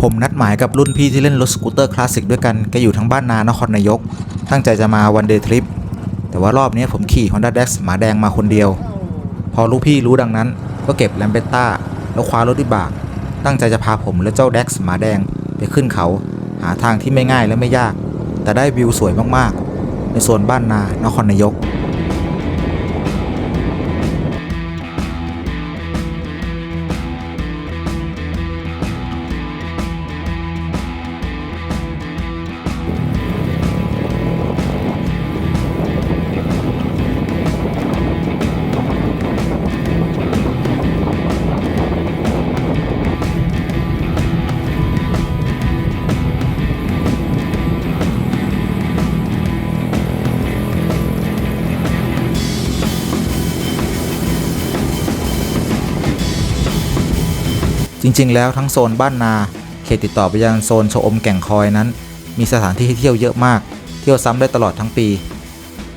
ผมนัดหมายกับรุ่นพี่ที่เล่นรถสกูตเตอร์คลาสสิกด้วยกันแกอยู่ทั้งบ้านนานครนายก ตั้งใจจะมาวันเดย์ทริป แต่ว่ารอบนี้ผมขี่ Honda Dex หมาแดงมาคนเดียว พอลูกพี่รู้ดังนั้น ก็เก็บแลมเบตต้าแล้วคว้ารถวิบาก ตั้งใจจะพาผมและเจ้า Dex หมาแดงไปขึ้นเขา หาทางที่ไม่ง่ายและไม่ยาก แต่ได้วิวสวยมากๆ ในโซนบ้านนานครนายก จริงๆ แล้วทั้งโซนบ้านนา เขตติดต่อไปยังโซนชอมแก่งคอยนั้น มีสถานที่ให้เที่ยวเยอะมาก เที่ยวซ้ำได้ตลอดทั้งปี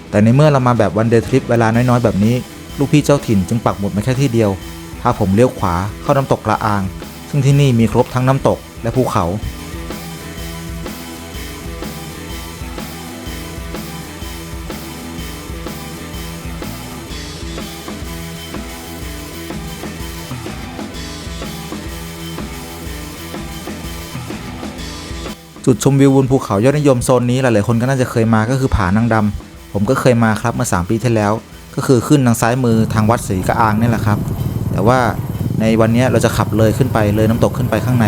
แต่ในเมื่อเรามาแบบวันเดย์ทริปเวลาน้อยๆ แบบนี้ ลูกพี่เจ้าถิ่นจึงปักหมุดมาแค่ที่เดียวพาผมเลี้ยวขวาเข้าน้ำตกกระอาง ซึ่งที่นี่มีครบทั้งน้ำตกและภูเขา จุดชมวิวบนภูเขายอดนิยมโซนนี้หลายๆคนก็น่าจะเคยมาก็คือผานางดำผมก็เคยมาครับเมื่อ 3 ปีที่แล้ว ก็คือขึ้นทางซ้ายมือทางวัดศรีกระอางนี่แหละครับ แต่ว่าในวันนี้เราจะขับเลยขึ้นไปเลยน้ำตกขึ้นไปข้างใน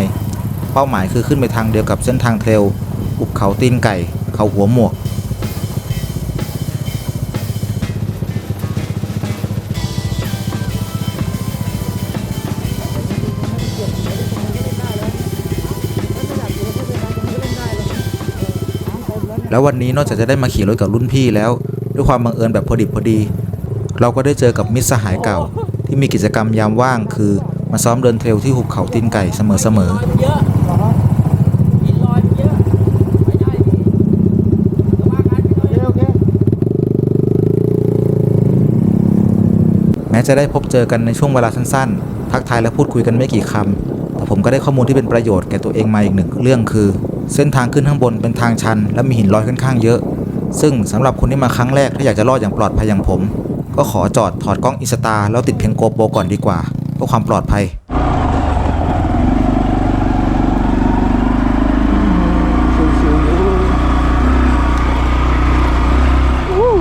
เป้าหมายคือขึ้นไปทางเดียวกับเส้นทางเทรลอุบเขาตีนไก่ เขาหัวหมวก แล้ววันนี้นอกจากจะได้มาขี่รถกับรุ่นพี่แล้ว ด้วยความบังเอิญแบบพอดิบพอดี เราก็ได้เจอกับมิตรสหายเก่า ที่มีกิจกรรมยามว่าง คือมาซ้อมเดินเทรลที่หุบเขาตีนไก่เสมอเยอะหินลอยมันเยอะไปได้ดีระวังกันพี่น้อยโอเคๆแม้จะได้พบเจอกันในช่วงเวลาสั้นๆ ทักทายและพูดคุยกันไม่กี่คำ แต่ผมก็ได้ข้อมูลที่เป็นประโยชน์แก่ตัวเองมาอีกหนึ่งเรื่องคือ เส้นทางขึ้นข้างบนเป็นทางชัน และมีหินลอยค่อนข้างเยอะ ซึ่งสำหรับคนที่มาครั้งแรกถ้าอยากจะรอดอย่างปลอดภัยอย่างผม ก็ขอจอดถอดกล้องอินสตาแล้วติดเพียงโกโปรก่อนดีกว่าเพื่อความปลอดภัย ชิวๆอยู่อู้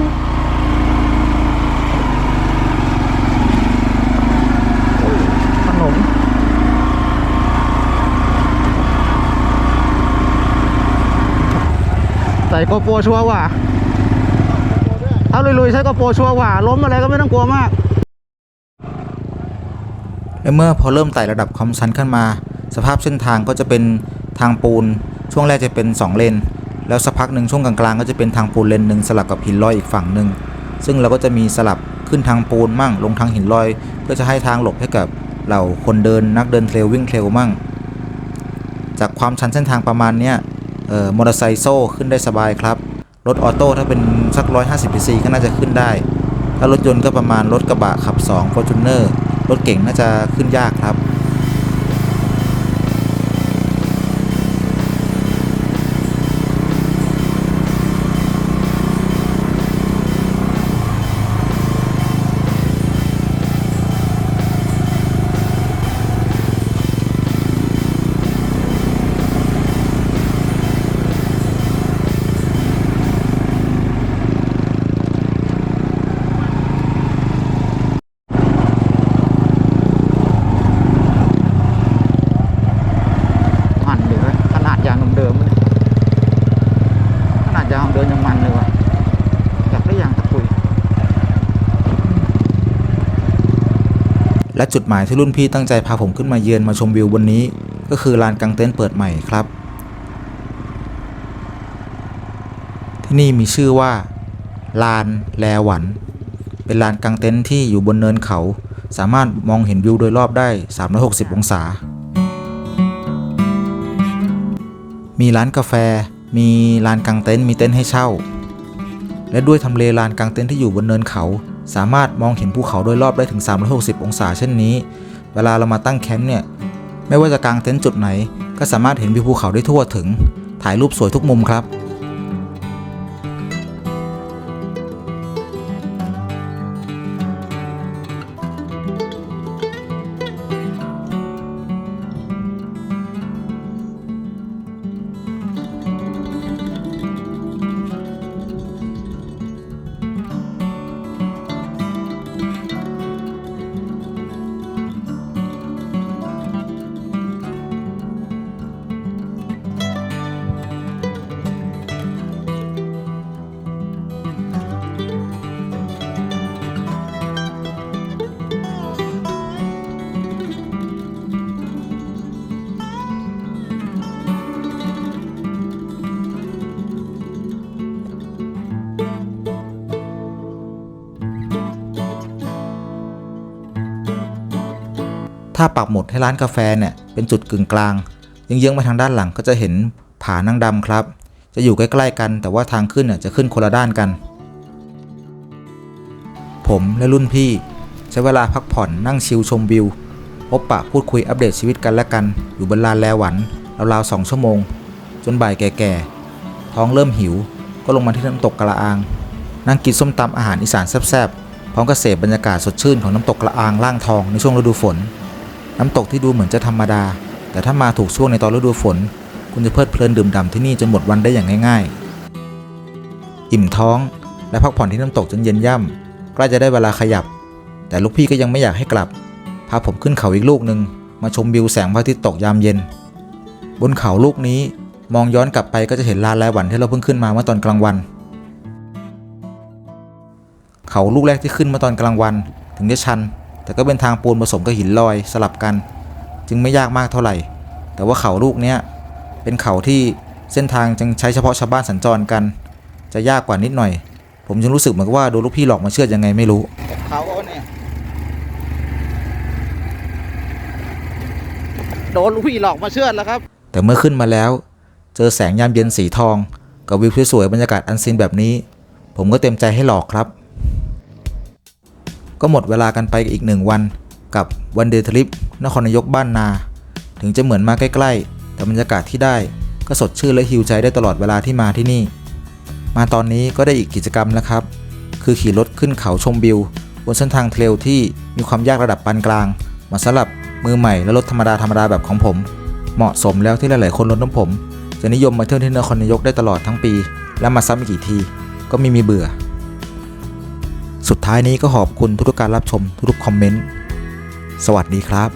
ขนม ใส่กโปรชัวว่ะถ้าลุยๆใช้กโปรชัวว่ะล้มอะไรก็ไม่ต้องกลัวมากและเมื่อพอเริ่มไต่ระดับความชันขึ้นมา สภาพเส้นทางก็จะเป็นทางปูน ช่วงแรกจะเป็น 2 เลน แล้วสักพักหนึ่งช่วงกลางๆก็จะเป็นทางปูนเลนหนึ่งสลับกับหินลอยอีกฝั่งหนึ่งซึ่งเราก็จะมีสลับขึ้นทางปูนมั่งลงทางหินลอย เพื่อจะให้ทางหลบให้กับเหล่าคนเดินนักเดินเทรลวิ่งเทรลมั่ง จากความชันเส้นทางประมาณเนี้ย เอ่อมอเตอร์ไซค์โซ่ขึ้นได้สบายครับ รถออโต้ถ้าเป็นสัก 150 cc ก็น่าจะขึ้นได้ ถ้ารถยนต์ก็ประมาณรถกระบะขับ2 Fortuner รถเก่งน่าจะขึ้นยากครับ เดิมเลยขนาดยางเดิมยังมันเลยว่ะอยากได้ยางตะกุย และจุดหมายที่รุ่นพี่ตั้งใจพาผมขึ้นมาเยือนมาชมวิวบนนี้ ก็คือลานกางเต็นท์เปิดใหม่ครับ ที่นี่มีชื่อว่า ลานแลหวัน เป็นลานกางเต็นท์ที่อยู่บนเนินเขา สามารถมองเห็นวิวโดยรอบได้ 360 องศา มีร้านกาแฟ มีลานกางเต็นท์มีเต็นท์ให้เช่า และด้วยทำเลลานกางเต็นท์ที่อยู่บนเนินเขา สามารถมองเห็นภูเขาโดยรอบได้ถึง 360 องศาเช่นนี้ เวลาเรามาตั้งแคมป์เนี่ยไม่ว่าจะกางเต็นท์จุดไหน ก็สามารถเห็นวิวภูเขาได้ทั่วถึง ถ่ายรูปสวยทุกมุมครับ ถ้าปักหมุดให้ร้านกาแฟเนี่ยเป็นจุดกึ่งกลางเยื้องๆมาทางด้านหลังก็จะเห็นผานั่งดำครับ จะอยู่ใกล้ๆกัน แต่ว่าทางขึ้นเนี่ยจะขึ้นคนละด้านกัน ผมและรุ่นพี่ ใช้เวลาพักผ่อนนั่งชิลชมวิวพบปะพูดคุยอัปเดตชีวิตกันและกัน อยู่บนลานแลหวันราวๆสองชั่วโมง จนบ่ายแก่ๆ ท้องเริ่มหิว ก็ลงมาที่น้ำตกกระอาง นั่งกินส้มตำอาหารอีสานแซ่บๆพร้อมกับเสพบรรยากาศสดชื่นของน้ำตกกระอางล่างทองในช่วงฤดูฝน น้ำตกที่ดูเหมือนจะธรรมดา แต่ถ้ามาถูกช่วงในตอนฤดูฝน คุณจะเพลิดเพลินดื่มด่ำที่นี่จนหมดวันได้อย่างง่ายๆ อิ่มท้องและพักผ่อนที่น้ำตกจนเย็นย่ำใกล้จะได้เวลาขยับ แต่ลูกพี่ก็ยังไม่อยากให้กลับ พาผมขึ้นเขาอีกลูกหนึ่งมาชมวิวแสงพระอาทิตย์ตกยามเย็น บนเขาลูกนี้มองย้อนกลับไปก็จะเห็นลานแลหวันที่เราเพิ่งขึ้นมาเมื่อตอนกลางวัน เขาลูกแรกที่ขึ้นมาตอนกลางวัน ถึงจะชัน แต่ก็เป็นทางปูนผสมกับหินลอยสลับกัน จึงไม่ยากมากเท่าไหร่ แต่ว่าเขาลูกเนี้ยเป็นเขาที่เส้นทางจึงใช้เฉพาะชาวบ้านสัญจรกัน จะยากกว่านิดหน่อย ผมจึงรู้สึกเหมือนกับว่าโดนลูกพี่หลอกมาเชื่อดยังไงไม่รู้เขาเนี่ยโดนลูกพี่หลอกมาเชื่อดแล้วครับ แต่เมื่อขึ้นมาแล้ว เจอแสงยามเย็นสีทอง กับวิวสวยๆบรรยากาศอันซีนแบบนี้ ผมก็เต็มใจให้หลอกครับ ก็หมดเวลากันไปอีกหนึ่งวัน กับวันเดย์ทริปนครนายกบ้านนา ถึงจะเหมือนมาใกล้ๆ แต่บรรยากาศที่ได้ก็สดชื่นและฮิวใจได้ตลอดเวลาที่มาที่นี่ มาตอนนี้ก็ได้อีกกิจกรรมแล้วครับ คือขี่รถขึ้นเขาชมวิว บนเส้นทางเทรลที่มีความยากระดับปานกลางเหมาะสำหรับมือใหม่และรถธรรมดาธรรมดาแบบของผม เหมาะสมแล้วที่หลายๆคนรถน้ำผม จะนิยมมาเที่ยวที่นครนายกได้ตลอดทั้งปี และมาซ้ำอีกกี่ทีก็ไม่มีเบื่อ สุดท้ายนี้ก็ขอบคุณทุกการรับชมทุกคอมเมนต์ สวัสดีครับ